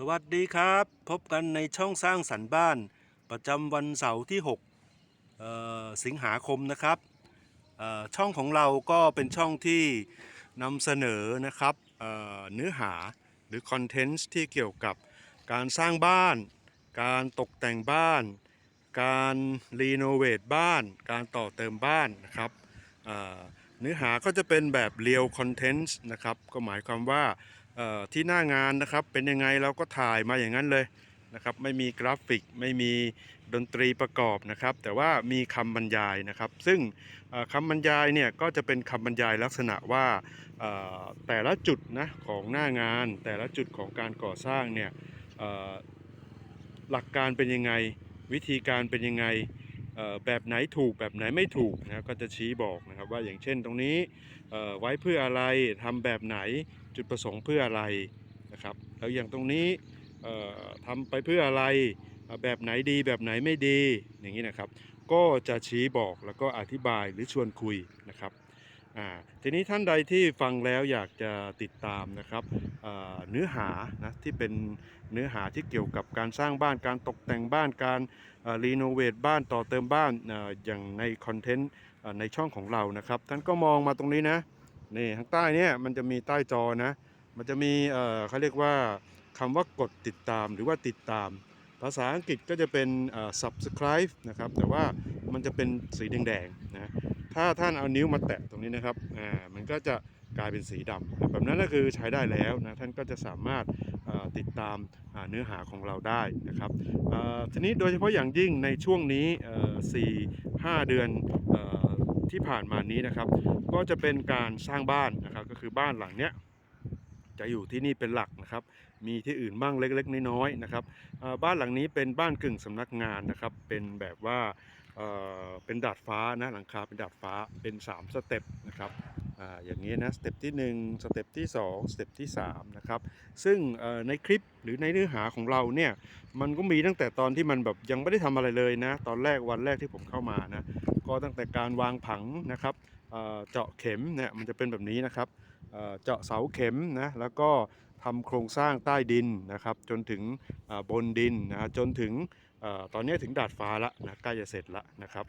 สวัสดีครับ พบกันในช่องสร้างสรรค์บ้าน ประจำวันเสาร์ที่6สิงหาคมนะครับช่องของเราก็เป็นช่องที่นำเสนอนะครับเเนื้อหาหรือคอนเทนต์ที่เกี่ยวกับการสร้างบ้าน การตกแต่งบ้าน การรีโนเวทบ้าน การต่อเติมบ้านนะครับเเนื้อหาก็จะเป็นแบบเรียลคอนเทนต์นะครับก็หมายความว่า ที่หน้างานนะครับเป็นยังไงเราก็ถ่ายมาอย่างนั้นเลยนะครับไม่มีกราฟิกไม่มีดนตรีประกอบนะครับ แต่ว่ามีคำบรรยายนะครับ ซึ่งคำบรรยายเนี่ยก็จะเป็นคำบรรยายลักษณะว่าแต่ละจุดนะของหน้างาน แต่ละจุดของการก่อสร้างเนี่ยหลักการเป็นยังไง วิธีการเป็นยังไง แบบไหนถูกแบบไหนไม่ถูกนะก็จะชี้บอกนะครับว่าอย่างเช่นตรงนี้ไว้เพื่ออะไรทำแบบไหนจุดประสงค์เพื่ออะไรนะครับแล้วอย่างตรงนี้เอ่อทำไปเพื่ออะไรแบบไหนดีแบบไหนไม่ดีอย่างนี้นะครับ ก็จะชี้บอกแล้วก็อธิบายหรือชวนคุยนะครับ อ่าทีนี้ท่านใดที่ฟังแล้วอยากจะติดตามนะครับเนื้อหานะที่เป็นเนื้อหาที่เกี่ยวกับการสร้างบ้านการตกแต่งบ้านการรีโนเวทบ้านต่อเติมบ้านออย่างในคอนเทนต์ในช่องของเรานะครับ ท่านก็มองมาตรงนี้นะนี่ข้างใต้เนี่ยมันจะมีใต้จอนะมันจะมีเขาเรียกว่าคำว่ากดติดตามหรือว่าติดตาม ภาษาอังกฤษก็จะเป็น subscribe นะครับแต่ว่ามันจะเป็นสีแดงๆนะ ถ้าท่านเอานิ้วมาแตะตรงนี้นะครับอ่ามันก็จะกลายเป็นสีดำแบบนั้นก็คือใช้ได้แล้วนะท่านก็จะสามารถติดตามเนื้อหาของเราได้นะครับทีนี้โดยเฉพาะอย่างยิ่งในช่วงนี้เอ่อสี่ห้าเดือนอที่ผ่านมานี้นะครับ ก็จะเป็นการสร้างบ้านนะครับก็คือบ้านหลังเนี้ยจะอยู่ที่นี่เป็นหลักนะครับ มีที่อื่นบ้างเล็กๆ น้อยๆนะครับบ้านหลังนี้เป็นบ้านกึ่งสำนักงานนะครับ เป็นแบบว่า เป็นดาดฟ้านะหลังคาเป็นดาดฟ้าเป็น 3 สเต็ปนะครับออย่างนี้นะสเต็ปที่ 1 สเต็ปที่ 2 สเต็ปที่3นะครับซึ่งในคลิปหรือในเนื้อหาของเราเนี่ยมันก็มีตั้งแต่ตอนที่มันแบบยังไม่ได้ทำอะไรเลยนะตอนแรกวันแรกที่ผมเข้ามานะก็ตั้งแต่การวางผังนะครับเจาะเข็มเนี่ยมันจะเป็นแบบนี้นะครับเจาะเสาเข็มนะแล้วก็ ทำโครงสร้างใต้ดินนะครับจนถึงบนดินนะจนถึงตอนนี้ถึงดาดฟ้าละนะใกล้จะเสร็จละนะครับ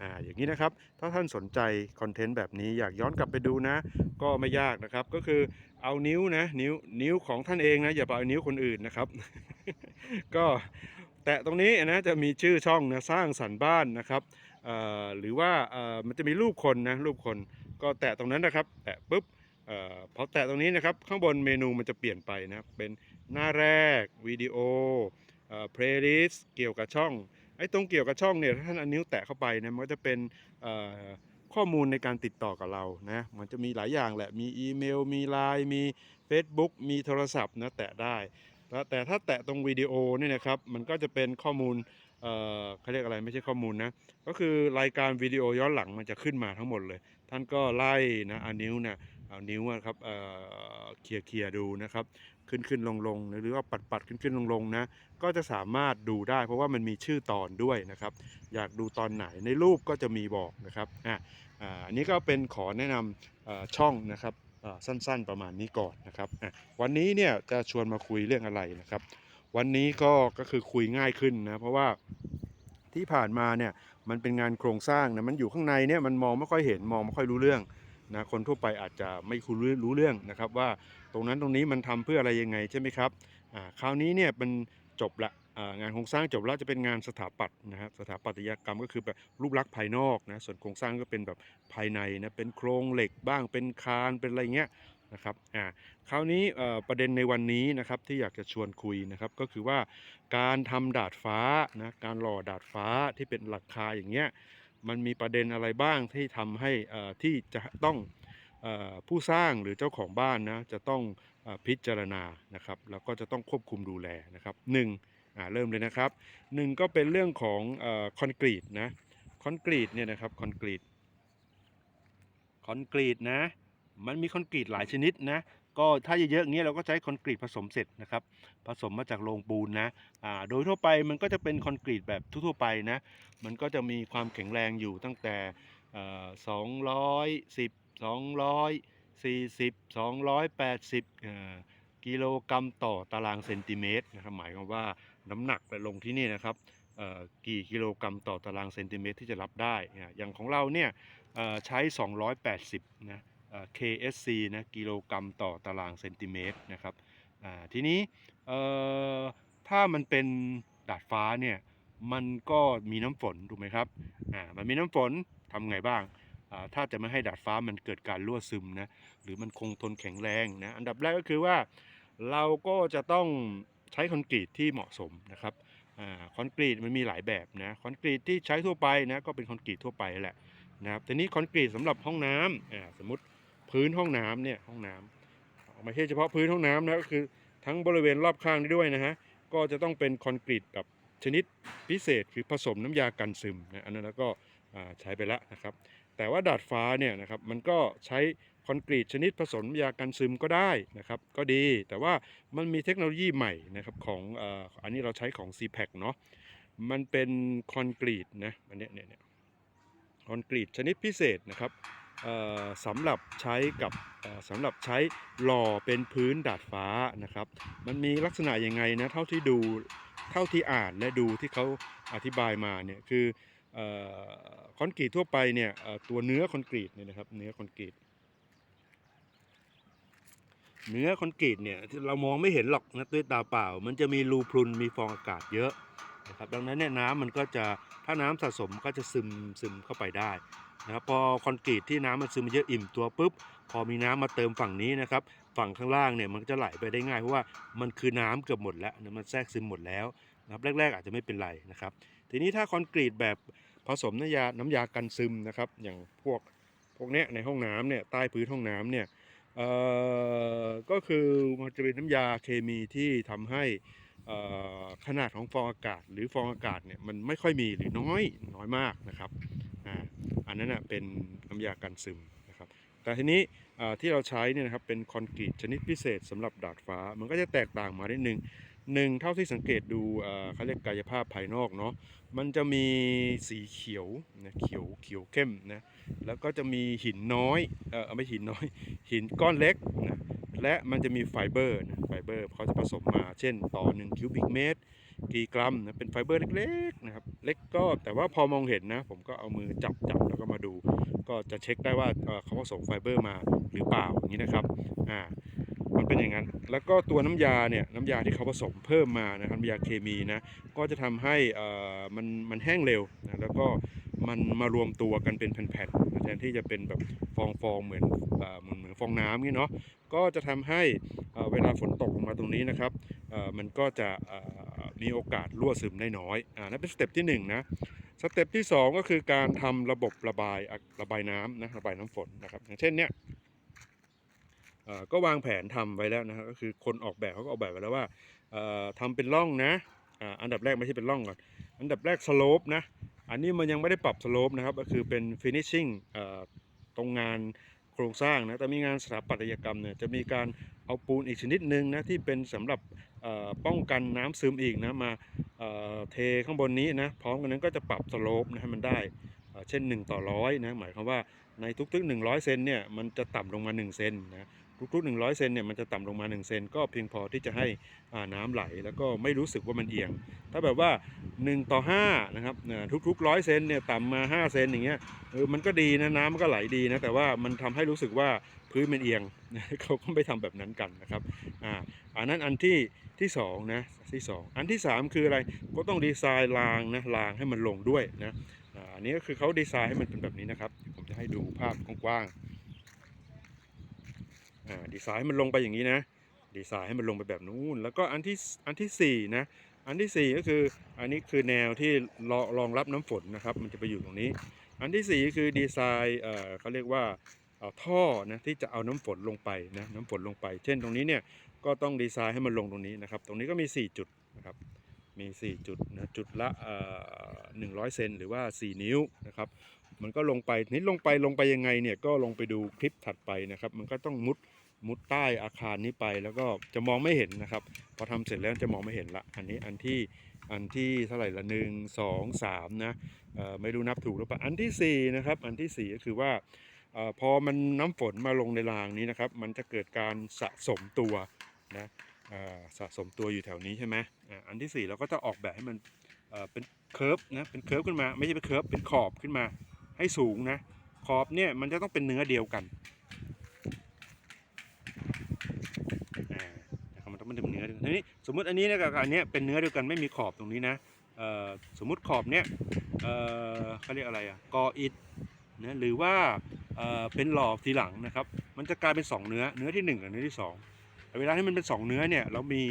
ออย่างนี้นะครับถ้าท่านสนใจคอนเทนต์แบบนี้อยากย้อนกลับไปดูนะ ก็ไม่ยากนะครับก็คือเอานิ้วนะนิ้วนิ้วของท่านเองนะอย่าไปเอานิ้วคนอื่นนะครับ ก็แตะตรงนี้นะจะมีชื่อช่องนะสร้างสรรค์บ้านนะครับหรือว่ามันจะมีรูปคนนะรูปคนก็แตะตรงนั้นนะครับแตะปุ๊บ พอแตะตรงนี้นะครับข้างบนเมนูมันจะเปลี่ยนไปนะครับ เป็นหน้าแรกวิดีโอเพลย์ลิสต์เกี่ยวกับช่องไอ้ตรงเกี่ยวกับช่องเนี่ยถ้าท่านเอานิ้วแตะเข้าไปนะมันก็จะเป็นข้อมูลในการติดต่อกับเรานะมันจะมีหลายอย่างแหละมีอีเมล มีไลน์มี Facebook มีโทรศัพท์นะแตะได้แล้วแต่ถ้าแตะตรงวิดีโอเนี่ยนะครับมันก็จะเป็นข้อมูลเอ่อเขาเรียกอะไรไม่ใช่ข้อมูลนะก็คือรายการวิดีโอย้อนหลังมันจะขึ้นมาทั้งหมดเลย ท่านก็ไล่นะอานิ้วเนี่ย เอานิ้วอะครับเคลียร์เคลียร์ดูนะครับ ขึ้นขึ้นลงลงหรือว่าปัดปัดขึ้นขึ้นลงลงนะ ก็จะสามารถดูได้ เพราะว่ามันมีชื่อตอนด้วยนะครับ อยากดูตอนไหนในรูปก็จะมีบอกนะครับอะอันนี้ก็เป็นขอแนะนำช่องนะครับสั้นๆประมาณนี้ก่อนนะครับวันนี้เนี่ยจะชวนมาคุยเรื่องอะไรนะครับ วันนี้ก็ก็คือคุยง่ายขึ้นนะเพราะว่าที่ผ่านมาเนี่ยมันเป็นงานโครงสร้างนะมันอยู่ข้างในเนี่ยมันมองไม่ค่อยเห็นมองไม่ค่อยรู้เรื่อง นะคนทั่วไปอาจจะไม่คุ้นรู้เรื่องนะครับ ว่าตรงนั้นตรงนี้มันทำเพื่ออะไรยังไงใช่ไหมครับคราวนี้เนี่ยมันจบละงานโครงสร้างจบแล้วจะเป็นงานสถาปัตย์นะครับสถาปัตยกรรมก็คือแบบรูปลักษณ์ภายนอกนะส่วนโครงสร้างก็เป็นแบบภายในนะเป็นโครงเหล็กบ้างเป็นคานเป็นอะไรเงี้ยนะครับอ่าคราวนี้ประเด็นในวันนี้นะครับที่อยากจะชวนคุยนะครับก็คือว่าการทำดาดฟ้านะการหล่อดาดฟ้าที่เป็นหลักคาอย่างเงี้ย มันมีประเด็นอะไรบ้างที่ทำให้ที่จะต้องอผู้สร้างหรือเจ้าของบ้านนะจะต้องอพิจารณานะครับแล้วก็จะต้องควบคุมดูแลนะครับหนึ่งเริ่มเลยนะครับหนึ่งก็เป็นเรื่องของคอนกรีตนะคอนกรีตเนี่ยนะครับคอนกรีตคอนกรีตนะมันมีคอนกรีตหลายชนิดนะ ก็ถ้าเยอะๆอย่างเงี้ยเราก็ใช้คอนกรีตผสมเสร็จนะครับผสมมาจากโรงปูนนะอ่าโดยทั่วไปมันก็จะเป็นคอนกรีตแบบทั่วๆไปนะมันก็จะมีความแข็งแรงอยู่ตั้งแต่สองร้อยสิบสองร้อยสี่สิบสองร้อยแปดสิบกิโลกรัมต่อตารางเซนติเมตรนะครับหมายความว่าน้ำหนักไปลงที่นี่นะครับกี่กิโลกรัมต่อตารางเซนติเมตรที่จะรับได้ อย่างของเราเนี่ยเอ่อใช้ 280 นะ KSC นะกิโลกรัมต่อตารางเซนติเมตรนะครับทีนี้ถ้ามันเป็นดาดฟ้าเนี่ยมันก็มีน้ำฝนถูกไหมครับอ่ามันมีน้ำฝนทำไงบ้างถ้าจะไม่ให้ดาดฟ้ามันเกิดการรั่วซึมนะหรือมันคงทนแข็งแรงนะอันดับแรกก็คือว่าเราก็จะต้องใช้คอนกรีตที่เหมาะสมนะครับอคอนกรีตมันมีหลายแบบนะคอนกรีตที่ใช้ทั่วไปนะก็เป็นคอนกรีตทั่วไปแหละนะครับทีนี้คอนกรีตสำหรับห้องน้ำสมมติ พื้นห้องน้ำเนี่ยห้องน้ำไม่ใช่เฉพาะพื้นห้องน้ำนะก็คือทั้งบริเวณรอบข้างนี้ด้วยนะฮะก็จะต้องเป็นคอนกรีตแบบชนิดพิเศษคือผสมน้ำยากันซึมนะอันนั้นแล้วก็ใช้ไปแล้วนะครับ แต่ว่าดาดฟ้าเนี่ยนะครับมันก็ใช้คอนกรีตชนิดผสมน้ำยากันซึมก็ได้นะครับ ก็ดีแต่ว่ามันมีเทคโนโลยีใหม่นะครับของอ,อันนี้เราใช้ของ c p a c เนาะมันเป็นคอนกรีตนะอันนี้เนี่ยคอนกรีตชนิดพิเศษนะครับ สำหรับใช้กับสำหรับใช้หล่อเป็นพื้นดาดฟ้านะครับ มันมีลักษณะยังไงนะเท่าที่ดูเท่าที่อ่านและดูที่เขาอธิบายมาเนี่ยคืออคอนกรีตทั่วไปเนี่ยตัวเนื้อคอนกรีตเนี่ยนะครับเนื้อคอนกรีตเนื้อคอนกรีตเนี่ยเรามองไม่เห็นหรอกนะด้วยตาเปล่า มันจะมีรูพรุนมีฟองอากาศเยอะนะครับดังนั้นเนี่ยน้ำมันก็จะถ้าน้ำสะสมก็จะซึมซึมเข้าไปได้ นะครับพอคอนกรีตที่น้ำมันซึมเยอะอิ่มตัวปุ๊บพอมีน้ำมาเติมฝั่งนี้นะครับฝั่งข้างล่างเนี่ยมันก็จะไหลไปได้ง่ายเพราะว่ามันคือน้ำเกือบหมดแล้วมันแทรกซึมหมดแล้วนะครับแรก ๆ อาจจะไม่เป็นไรนะครับ ทีนี้ถ้าคอนกรีตแบบผสมน้ำยาน้ำยากันซึมนะครับ อย่างพวกพวกเนี้ยในห้องน้ำเนี่ยใต้พื้นห้องน้ำเนี่ยเอ่อก็คือมันจะเป็นน้ำยาเคมีที่ทำให้เอ่อขนาดของฟองอากาศ หรือฟองอากาศเนี่ยมันไม่ค่อยมีหรือน้อยน้อยมากนะครับ อันนั้นนะเป็นน้ำยากันซึมนะครับ แต่ทีนี้ที่เราใช้เนี่ยนะครับเป็นคอนกรีตชนิดพิเศษสำหรับดาดฟ้า มันก็จะแตกต่างมานิดนึงหนึ่งเท่าที่สังเกตดูเอ่อเขาเรียกกายภาพภายนอกเนาะมันจะมีสีเขียวนะเขียวเขียวเข้มนะแล้วก็จะมีหินน้อยเออไม่หินน้อย หินก้อนเล็กนะและมันจะมีไฟเบอร์นะไฟเบอร์เขาจะผสมมาเช่นต่อ1คิวบิกเมตร กี่กรัมนะเป็นไฟเบอร์เล็กๆนะครับเล็กก็แต่ว่าพอมองเห็นนะ ผมก็เอามือจับจับแล้วก็มาดู ก็จะเช็คได้ว่าเขาผสมไฟเบอร์มาหรือเปล่าอย่างนี้นะครับอ่ามันเป็นอย่างนั้น แล้วก็ตัวน้ำยาเนี่ยน้ำยาที่เขาผสมเพิ่มมานะครับน้ำยาเคมีนะก็จะทำให้อ่มันมันแห้งเร็วนะแล้วก็มันมารวมตัวกันเป็นแผ่นๆนแทนที่จะเป็นแบบฟองๆเหมือนเอ่อเหมือนเหมือนฟองน้ำนี่เนาะก็จะทำให้เอ่เวลาฝนตกลงมาตรงนี้นะครับอ่มันก็จะอ่อ มีโอกาสรั่วซึมได้น้อยอ่านั่นเป็นสเต็ปที่หนึ่งนะสเต็ปที่ 2 ก็คือการทำระบบระบายระบายน้ำนะระบายน้ำฝนนะครับอย่างเช่นเนี้ยอ่อก็วางแผนทำไว้แล้วนะครับก็คือคนออกแบบเขาก็ออกแบบไว้แล้วว่าเอ่อทำเป็นร่องนะอ่าอันดับแรกไม่ใช่เป็นร่องก่อนอันดับแรกสโลปนะอันนี้มันยังไม่ได้ปรับสโลปนะครับก็คือเป็น finishing เอ่อตรงงาน โครงสร้างนะแต่มีงานสถาปัตยกรรมเนี่ยจะมีการเอาปูนอีกชนิดหนึ่งนะที่เป็นสำหรับป้องกันน้ำซึมอีกนะมาเทข้างบนนี้นะพร้อมกันนั้นก็จะปรับสโลปนะให้มันได้เอ่อเช่น 1 ต่อร้อยนะหมายความว่าในทุกๆ 100 เซนเนี่ยมันจะต่ำลงมา 1 เซนนะ ทุกๆ100เซนเนี่ยมันจะต่ำลงมา1เซนก็เพียงพอที่จะให้น้ำไหลแล้วก็ไม่รู้สึกว่ามันเอียง ถ้าแบบว่า 1 ต่อ5นะครับทุกๆ100เซนเนี่ยต่ำมา 5 เซนอย่างเงี้ยเออมันก็ดีนะน้ำมันก็ไหลดีนะแต่ว่ามันทำให้รู้สึกว่าพื้นมันเอียงเขาก็ไม่ทำแบบนั้นกันนะครับอ่าอันนั้นอันที่ที่สองนะที่สองอันที่สามคืออะไรก็ต้องดีไซน์รางนะรางให้มันลงด้วยนะอันนี้ก็คือเขาดีไซน์ให้มันเป็นแบบนี้นะครับ ผมจะให้ดูภาพกว้างๆ ดีไซน์ให้มันลงไปอย่างนี้นะ ดีไซน์ให้มันลงไปแบบนู้น แล้วก็อันที่อันที่สี่นะอันที่สี่ก็คืออันนี้คือแนวที่รอรองรับน้ำฝนนะครับ มันจะไปอยู่ตรงนี้ อันที่สี่คือดีไซน์เอ่อเขาเรียกว่าเอ่อท่อนะที่จะเอาน้ำฝนลงไปนะน้ำฝนลงไป เช่นตรงนี้เนี่ยก็ต้องดีไซน์ให้มันลงตรงนี้นะครับ ตรงนี้ก็มี 4 จุดนะครับมี 4 จุดนะจุดละเอ่อ100เซนหรือว่า 4 นิ้วนะครับมันก็ลงไปนี่ลงไปลงไปยังไงเนี่ยก็ลงไปดูคลิปถัดไปนะครับ มันก็ต้องมุด มุดใต้อาคารนี้ไปแล้วก็จะมองไม่เห็นนะครับพอทำเสร็จแล้วจะมองไม่เห็นละอันนี้อันที่อันที่เท่าไหร่ละหนึ่งสองสามนะไม่รู้นับถูกหรือเปล่าอันที่สี่นะครับ อันที่สี่ก็คือว่าอพอมันน้ำฝนมาลงในรางนี้นะครับ มันจะเกิดการสะสมตัวนะสะสมตัวอยู่แถวนี้ใช่ไหมอันที่สี่เราก็จะออกแบบให้มันเป็นเคิร์ฟนะเป็นเคิร์ฟขึ้นมา ไม่ใช่เป็นเคิร์ฟเป็นขอบขึ้นมาให้สูงนะขอบเนี่ยมันจะต้องเป็นเนื้อเดียวกันอ่านะครับมันต้องเป็นเนื้อเดียวกันทีนี้ สมมติอันนี้นี่ยกับอันนี้เป็นเนื้อเดียวกันไม่มีขอบตรงนี้นะสมมุติขอบเนี่ยเขาเรียกอะไรอะกออิฐนะหรือว่าเป็นหล่อทีหลังนะครับ มันจะกลายเป็นสองเนื้อเนื้อที่หนึ่งกับเนื้อที่สองแต่เวลาที่มันเป็นสองเนื้อเนี่ยเรามี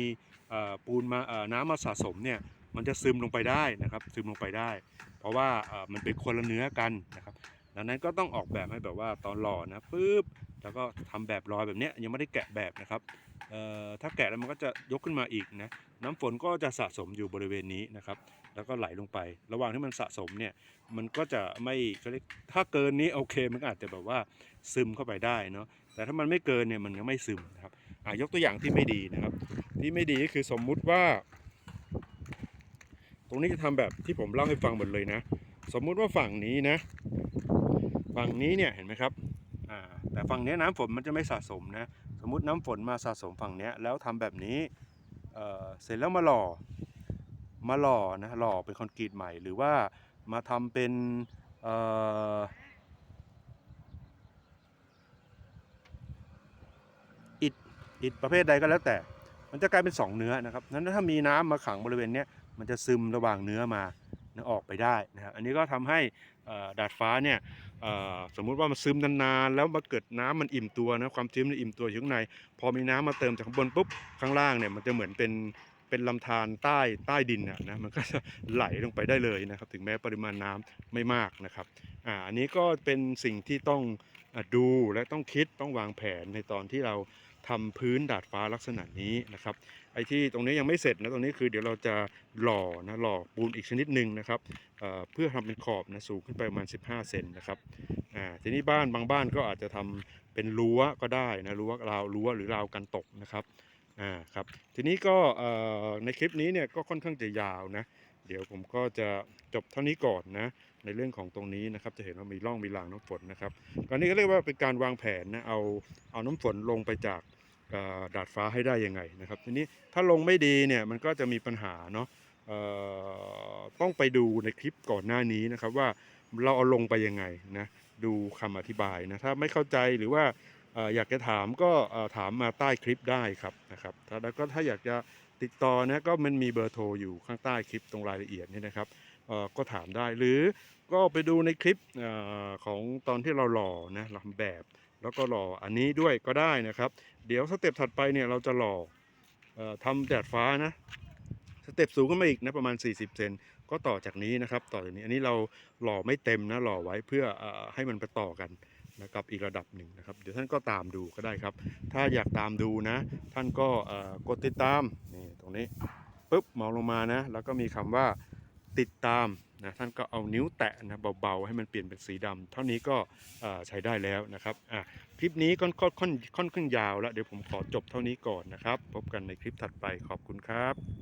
ปูนมาน้ำมาสะสมเนี่ยมันจะซึมลงไปได้นะครับซึมลงไปได้ เพราะว่ามันเป็นคนละเนื้อกันนะครับ ดังนั้นก็ต้องออกแบบให้แบบว่าตอนหล่อนะปุ๊บแล้วก็ทำแบบลอยแบบนี้ยังไม่ได้แกะแบบนะครับถ้าแกะแล้วมันก็จะยกขึ้นมาอีกนะน้ำฝนก็จะสะสมอยู่บริเวณนี้นะครับ แล้วก็ไหลลงไป ระหว่างที่มันสะสมเนี่ยมันก็จะไม่เขาเรียกถ้าเกินนี้โอเคมันอาจจะแบบว่าซึมเข้าไปได้เนาะแต่ถ้ามันไม่เกินเนี่ยมันก็ไม่ซึมนะครับอะยกตัวอย่างที่ไม่ดีนะครับ ที่ไม่ดีก็คือสมมุติว่า ตรงนี้จะทำแบบที่ผมเล่าให้ฟังหมดเลยนะ สมมุติว่าฝั่งนี้นะ ฝั่งนี้เนี่ยเห็นไหมครับแต่ฝั่งนี้น้ำฝนมันจะไม่สะสมนะสมมติน้ำฝนมาสะสมฝั่งนี้แล้วทำแบบนี้เเสร็จแล้วมาหล่อมาหล่อนะหล่อเป็นคอนกรีตใหม่ หรือว่ามาทำเป็นอิฐอิฐประเภทใดก็แล้วแต่ มันจะกลายเป็นสองเนื้อนะครับนั้นถ้ามีน้ำมาขังบริเวณนี้มันจะซึมระหว่างเนื้อมาออกไปได้นะครับอันนี้ก็ทำให้ดาดฟ้าเนี่ย สมมุติว่ามันซึมนานๆแล้วมาเกิดน้ำมันอิ่มตัวนะความชื้นมันอิ่มตัวอยู่ข้างใน พอมีน้ำมาเติมจากข้างบนปุ๊บข้างล่างเนี่ยมันจะเหมือนเป็นเป็นลำธารใต้ใต้ดินนะนะมันก็จะไหลลงไปได้เลยนะครับ ถึงแม้ปริมาณน้ำไม่มากนะครับอ่าอันนี้ก็เป็นสิ่งที่ต้องอดูและต้องคิดต้องวางแผนในตอนที่เราทำพื้นดาดฟ้าลักษณะนี้นะครับ ไอ้ที่ตรงนี้ยังไม่เสร็จนะตรงนี้คือเดี๋ยวเราจะหล่อนะหล่อปูนอีกชนิดหนึ่งนะครับเเพื่อทำเป็นขอบนะสูงขึ้นไปประมาณ 15 เซนนะครับทีนี้บ้านบางบ้านก็อาจจะทำเป็นรั้วก็ได้นะรั้วราวรั้วหรือราวกันตกนะครับอ่าครับทีนี้ก็ในคลิปนี้เนี่ยก็ค่อนข้างจะยาวนะเดี๋ยวผมก็จะจบเท่านี้ก่อนนะในเรื่องของตรงนี้นะครับจะเห็นว่ามีร่องมีรางน้ำฝนนะครับตอนนี้ก็เรียกว่าเป็นการวางแผนนะเอาเอาน้ำฝนลงไปจาก ดาดฟ้าให้ได้ยังไงนะครับ ทีนี้ถ้าลงไม่ดีเนี่ยมันก็จะมีปัญหาเนาะต้องไปดูในคลิปก่อนหน้านี้นะครับว่าเราเอาลงไปยังไงนะดูคำอธิบายนะถ้าไม่เข้าใจหรือว่าอยากจะถามก็ถามมาใต้คลิปได้ครับนะครับแล้วก็ถ้าอยากจะติดต่อนะก็มันมีเบอร์โทรอยู่ข้างใต้คลิปตรงรายละเอียดนี่นะครับก็ถามได้หรือก็ไปดูในคลิปอของตอนที่เราหล่อนะทำแบบ แล้วก็หล่ออันนี้ด้วยก็ได้นะครับ เดี๋ยวสเต็ปถัดไปเนี่ยเราจะหล่ออ่อทำแดดฟ้านะสเต็ปสูงขึ้นมาอีกนะประมาณ 40 เซนก็ต่อจากนี้นะครับต่อจากนี้อันนี้เราหล่อไม่เต็มนะหล่อไว้เพื่ออให้มันไปต่อกันนะครับอีกระดับหนึ่งนะครับ เดี๋ยวท่านก็ตามดูก็ได้ครับ ถ้าอยากตามดูนะ ท่านก็กดติดตามนี่ตรงนี้ปุ๊บมองลงมานะ แล้วก็มีคำว่า ติดตามนะท่านก็เอานิ้วแตะนะเบาๆ ให้มันเปลี่ยนเป็นสีดำเท่านี้ก็ใช้ได้แล้วนะครับอะคลิปนี้ก็ค่อนค่อนค่อนข้างยาวแล้ว เดี๋ยวผมขอจบเท่านี้ก่อนนะครับ พบกันในคลิปถัดไปขอบคุณครับ